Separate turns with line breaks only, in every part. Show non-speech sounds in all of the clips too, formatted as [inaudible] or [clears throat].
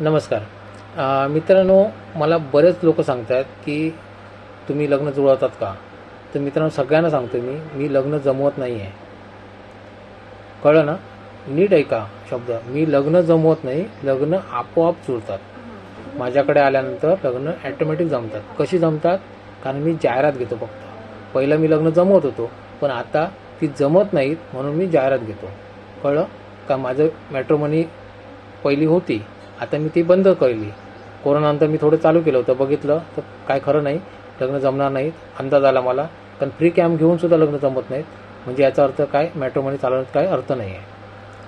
नमस्कार. मित्रांनो मला बरेच लोक सांगतात की तुम्ही लग्न जुळवतात का? तर मित्रांनो सगळ्यांना सांगतो मी मी लग्न जमवत नाही आहे कळलं ना? नीट ऐका शब्द. मी लग्न जमवत नाही लग्न आपोआप जुळतात. माझ्याकडे आल्यानंतर लग्न ॲटोमॅटिक जमतात. कशी जमतात? कारण मी जाहिरात घेतो फक्त. पहिलं मी लग्न जमवत होतो पण आता ती जमत नाहीत म्हणून मी जाहिरात घेतो. कळलं? का माझं मॅट्रोमनी पहिली होती. आता मी ती बंद केली. कोरोनानंतर मी थोडं चालू केलं होतं. बघितलं तर काय खरं नाही. लग्न जमणार नाहीत. अंदाज आला मला. कारण फ्री कॅम्प घेऊन सुद्धा लग्न जमत नाहीत. म्हणजे याचा अर्थ काय? मॅट्रोमनी चालवण्यात काय अर्थ नाही आहे.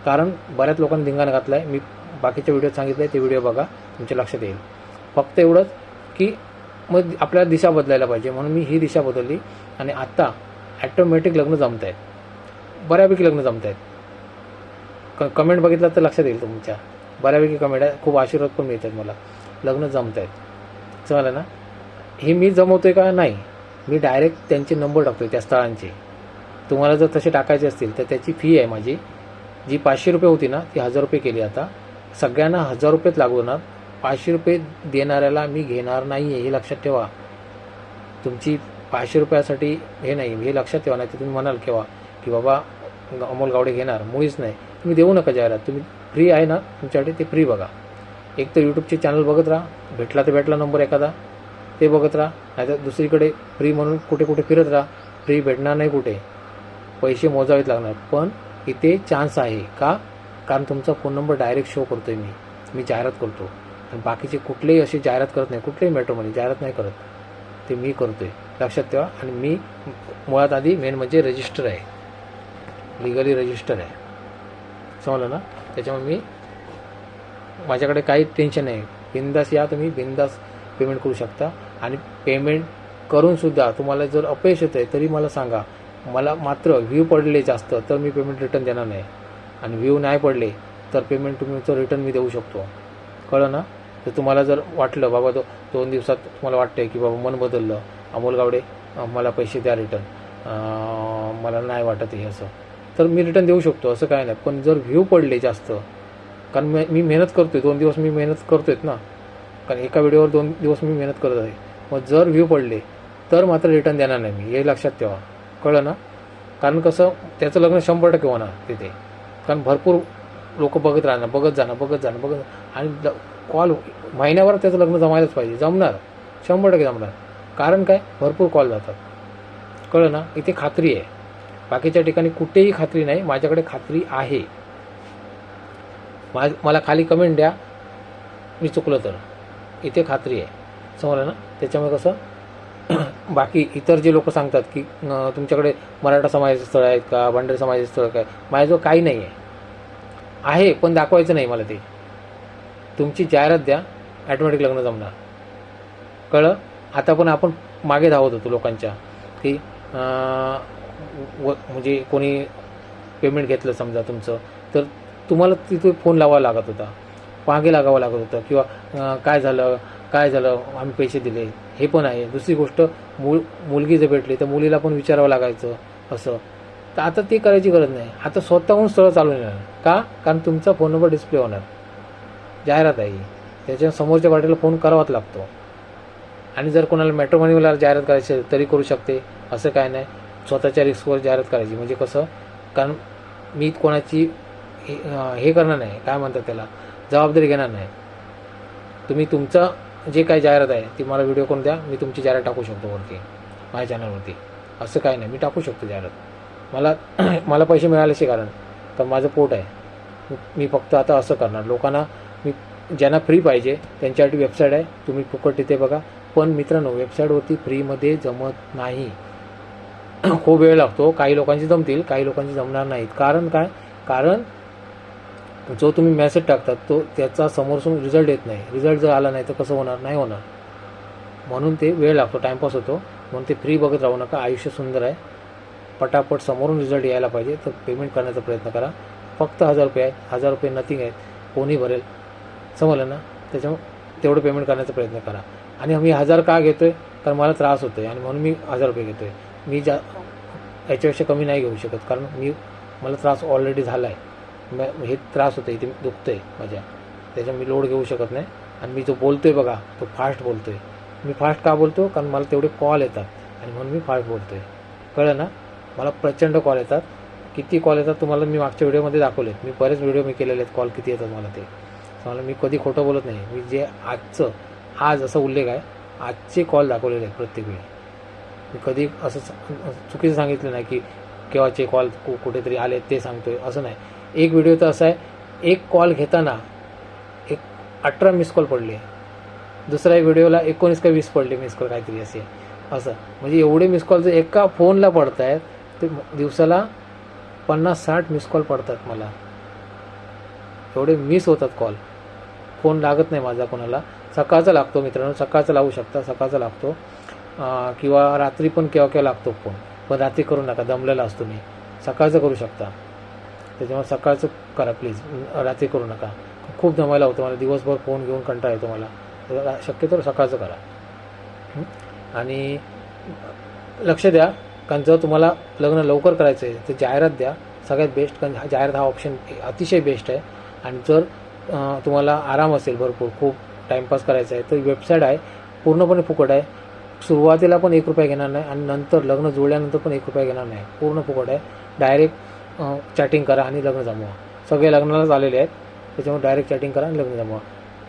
कारण बऱ्याच लोकांनी धिंगाणा घातला आहे मी बाकीच्या व्हिडिओ सांगितलं आहे ते व्हिडिओ बघा. तुमच्या लक्षात येईल. फक्त एवढंच की मग आपल्याला दिशा बदलायला पाहिजे. म्हणून मी ही दिशा बदलली. आणि आत्ता ॲटोमॅटिक लग्न जमत आहेत बऱ्यापैकी लग्न जमत आहेत क कमेंट बघितलं तर लक्षात येईल तुमच्या. बऱ्यापैकी कमेंट आहे. खूप आशीर्वाद पण मिळतात मला. लग्न जमत आहेत चालेल ना? हे मी जमवतोय का? नाही. मी डायरेक्ट त्यांचे नंबर टाकतोय त्या स्थळांचे. तुम्हाला जर तसे टाकायचे असतील तर त्याची फी आहे माझी. जी पाचशे रुपये होती ना ती हजार रुपये केली आता. सगळ्यांना हजार रुपयेच लागू होणार. पाचशे रुपये देणाऱ्याला मी घेणार नाही आहे हे लक्षात ठेवा. तुमची पाचशे रुपयासाठी हे नाही हे लक्षात ठेवा नाही तर तुम्ही म्हणाल केव्हा की बाबा अमोल गावडे घेणार. मुळीच नाही. तुम्ही देऊ नका जाहिरात. तुम्ही फ्री आहे ना तुमच्यासाठी? ते फ्री बघा. एक तर यूट्यूबचे चॅनल बघत राहा. भेटला तर भेटला नंबर एखादा. ते बघत राहा. नाहीतर दुसरीकडे फ्री म्हणून कुठे कुठे फिरत राहा. फ्री भेटणार नाही कुठे. पैसे मोजावेच लागणार. पण इथे चान्स आहे. का? कारण तुमचा फोन नंबर डायरेक्ट शो करतोय मी. मी जाहिरात करतो. आणि बाकीचे कुठलेही असे जाहिरात करत नाही. कुठलेही मेट्रोमध्ये जाहिरात नाही करत. ते मी करतोय. लक्षात ठेवा. आणि मी मुळात आधी मेन म्हणजे रजिस्टर आहे. लिगली रजिस्टर आहे. समजलं ना? त्याच्यामुळे मी माझ्याकडे काही टेन्शन नाही. बिंदास या तुम्ही बिंदास पेमेंट करू शकता. आणि पेमेंट करूनसुद्धा तुम्हाला जर अपयश येतं आहे तरी मला सांगा. मला मात्र व्ह्यू पडले जास्त तर मी पेमेंट रिटर्न देणार नाही. आणि व्ह्यू नाही पडले तर पेमेंट तुमचं रिटर्न मी देऊ शकतो. कळलं ना? तर तुम्हाला जर वाटलं बाबा तो दोन दिवसात तुम्हाला वाटतंय की बाबा मन बदललं. अमोल गावडे मला पैसे द्या रिटर्न मला नाही वाटत हे असं. तर मी रिटर्न देऊ शकतो असं काय नाही. पण जर व्ह्यू पडले जास्त कारण मी मी मेहनत करतोय दोन दिवस मी मेहनत करतोय ना. कारण एका व्हिडिओवर दोन दिवस मी मेहनत करत आहे. मग जर व्ह्यू पडले तर मात्र रिटर्न देणार नाही मी. हे लक्षात ठेवा. कळलं ना? कारण कसं त्याचं लग्न शंभर टक्के होणार तिथे. कारण भरपूर लोक बघत राहणार बघत जाणार बघत जाणार बघत आणि कॉल महिन्यावर त्याचं लग्न जमायलाच पाहिजे. जमणार. शंभर टक्के जमणार. कारण काय? भरपूर कॉल जातात. कळलं ना? इथे खात्री आहे. बाकीच्या ठिकाणी कुठेही खात्री नाही माझ्याकडे खात्री आहे. मा मला खाली कमेंट द्या. मी चुकलं तर. इथे खात्री आहे. समजलं ना त्याच्यामुळे कसं [clears throat] बाकी इतर जे लोक सांगतात की तुमच्याकडे मराठा समाजाचे स्थळ आहेत का? भंडारी समाजाचे स्थळ काय? माझ्याजवळ काही नाही आहे. आहे पण दाखवायचं नाही मला ते. तुमची जाहिरात द्या. ॲटोमॅटिक लग्न जमणार. कळलं? आता पण आपण मागे धावत होतो लोकांच्या. की व म्हणजे कोणी पेमेंट घेतलं समजा तुमचं तर तुम्हाला तिथे फोन लावावा लागत होता. मागे लागावं लागत होतं किंवा काय झालं काय झालं आम्ही पैसे दिले हे पण आहे. दुसरी गोष्ट मुल मुलगी जर भेटली तर मुलीला पण विचारावं लागायचं असं. तर आता ते करायची गरज नाही. आता स्वतःहून स्थळं चालून येणार का? कारण तुमचा फोन नंबर डिस्प्ले होणार. जाहिरात आहे त्याच्या समोरच्या पार्टीला फोन करावाच लागतो. आणि जर कोणाला मॅट्रोमनीला जाहिरात करायची तरी करू शकते. असं काय नाही. स्वतःच्या रिस्कवर जाहिरात करायची. म्हणजे कसं? कारण मी कोणाची हे हे करणार नाही. काय म्हणतात त्याला? जबाबदारी घेणार नाही. तुम्ही तुमचं जे काही जाहिरात आहे ती मला व्हिडिओ करून द्या. मी तुमची जाहिरात टाकू शकतो वरती माझ्या चॅनलवरती असं काय नाही. मी टाकू शकतो जाहिरात. मला [clears throat] मला पैसे मिळाल्याचे कारण तर माझं पोट आहे. मी फक्त आता असं करणार. लोकांना मी ज्यांना फ्री पाहिजे त्यांच्यासाठी वेबसाईट आहे. तुम्ही फुकट तिथे बघा. पण मित्रांनो वेबसाईटवरती फ्रीमध्ये जमत नाही. [coughs] खूप वेळ लागतो. काही लोकांची जमतील काही लोकांची जमणार नाहीत. कारण काय? कारण जो तुम्ही मेसेज टाकतात तो त्याचा समोरसून रिझल्ट येत नाही. रिझल्ट जर आला नाही तर कसं होणार? नाही होणार. म्हणून ते वेळ लागतो. टाईमपास होतो. म्हणून ते फ्री बघत राहू नका. आयुष्य सुंदर आहे. पटापट समोरून रिझल्ट यायला पाहिजे. तर पेमेंट करण्याचा प्रयत्न करा. फक्त हजार रुपये आहे. हजार रुपये नथिंग आहेत कोणी भरेल? समजलं ना? त्याच्यामुळे तेवढं पेमेंट करण्याचा प्रयत्न करा. आणि मी हजार का घेतो आहे कारण मला त्रास होतो आहे आणि म्हणून मी हजार रुपये घेतो आहे मी जा याच्यापेक्षा कमी नाही घेऊ शकत. कारण मी मला त्रास ऑलरेडी झाला आहे मग हे त्रास होतो इथे दुखतं आहे माझ्या. त्याच्या मी लोड घेऊ शकत नाही. आणि मी जो बोलतो आहे बघा तो फास्ट बोलतो आहे मी फास्ट का बोलतो? कारण मला तेवढे कॉल येतात. आणि म्हणून मी फास्ट बोलतो आहे कळलं ना? मला प्रचंड कॉल येतात. किती कॉल येतात तुम्हाला मी मागच्या व्हिडिओमध्ये दाखवले मी बरेच व्हिडिओ मी केलेले आहेत कॉल किती येतात मला ते. मला मी कधी खोटं बोलत नाही. मी जे आजचं आज असा उल्लेख आहे आजचे कॉल दाखवलेले आहेत प्रत्येक वेळी. कधी असं चुकीचं सांगितलं नाही की केव्हाचे कॉल कु कुठेतरी आले ते सांगतोय असं नाही. एक व्हिडिओ तर असा आहे एक कॉल घेताना एक अठरा मिस कॉल पडले. दुसऱ्या व्हिडिओला एकोणीस का वीस पडले मिस कॉल काहीतरी असे. असं. म्हणजे एवढे मिस कॉल जर एका फोनला पडत आहेत ते दिवसाला पन्नास साठ मिस कॉल पडतात मला. एवढे मिस होतात कॉल फोन लागत नाही माझा कोणाला. सकाळचा लागतो मित्रांनो सकाळचा लावू शकता सकाळचा लागतो. किंवा रात्री पण केव्हा केव्हा लागतो फोन. पण रात्री करू नका दमलेला असतो मी सकाळचं करू शकता. त्याच्यामुळे सकाळचं करा प्लीज. रात्री करू नका. खूप दमायला होतं मला. दिवसभर फोन घेऊन कंटाळा येतो मला. शक्यतो सकाळचं करा. आणि लक्ष द्या कारण जर तुम्हाला लग्न लवकर करायचं आहे तर जाहिरात द्या. सगळ्यात बेस्ट कारण हा जाहिरात हा ऑप्शन अतिशय बेस्ट आहे. आणि जर तुम्हाला आराम असेल भरपूर खूप टाईमपास करायचा आहे तर वेबसाईट आहे. पूर्णपणे फुकट आहे. सुरुवातीला पण एक रुपया घेणार नाही आणि नंतर लग्न जुळल्यानंतर पण एक रुपया घेणार नाही. पूर्ण फुकट आहे. डायरेक्ट चॅटिंग करा आणि लग्न जमवा. सगळे लग्नालाच आलेले आहेत. त्याच्यामुळे डायरेक्ट चॅटिंग करा आणि लग्न जमवा.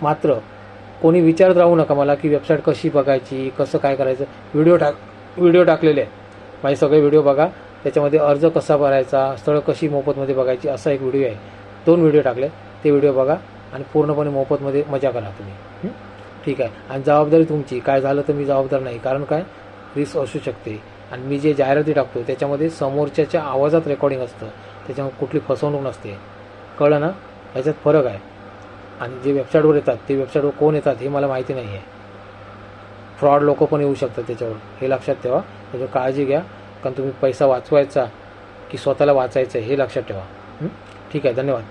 मात्र कोणी विचारत राहू नका मला की वेबसाईट कशी बघायची कसं काय करायचं. व्हिडिओ टाक व्हिडिओ टाकलेले आहे माझे सगळे व्हिडिओ बघा. त्याच्यामध्ये अर्ज कसा भरायचा स्थळं कशी मोफतमध्ये बघायची असा एक व्हिडिओ आहे. दोन व्हिडिओ टाकले. ते व्हिडिओ बघा आणि पूर्णपणे मोफतमध्ये मजा करा तुम्ही. ठीक आहे. आणि जबाबदारी तुमची. काय झालं तर मी जबाबदार नाही. कारण काय? रिस्क असू शकते. आणि मी जे जाहिराती टाकतो त्याच्यामध्ये समोरच्याच्या आवाजात रेकॉर्डिंग असतं. त्याच्यामुळे कुठली फसवणूक नसते. कळलं ना? ह्याच्यात फरक आहे. आणि जे वेबसाईटवर येतात ते वेबसाईटवर कोण येतात हे मला माहिती नाही आहे फ्रॉड लोक पण येऊ शकतात त्याच्यावर. हे लक्षात ठेवा. त्याच्यावर काळजी घ्या. कारण तुम्ही पैसा वाचवायचा की स्वतःला वाचायचं आहे हे लक्षात ठेवा. ठीक आहे. धन्यवाद.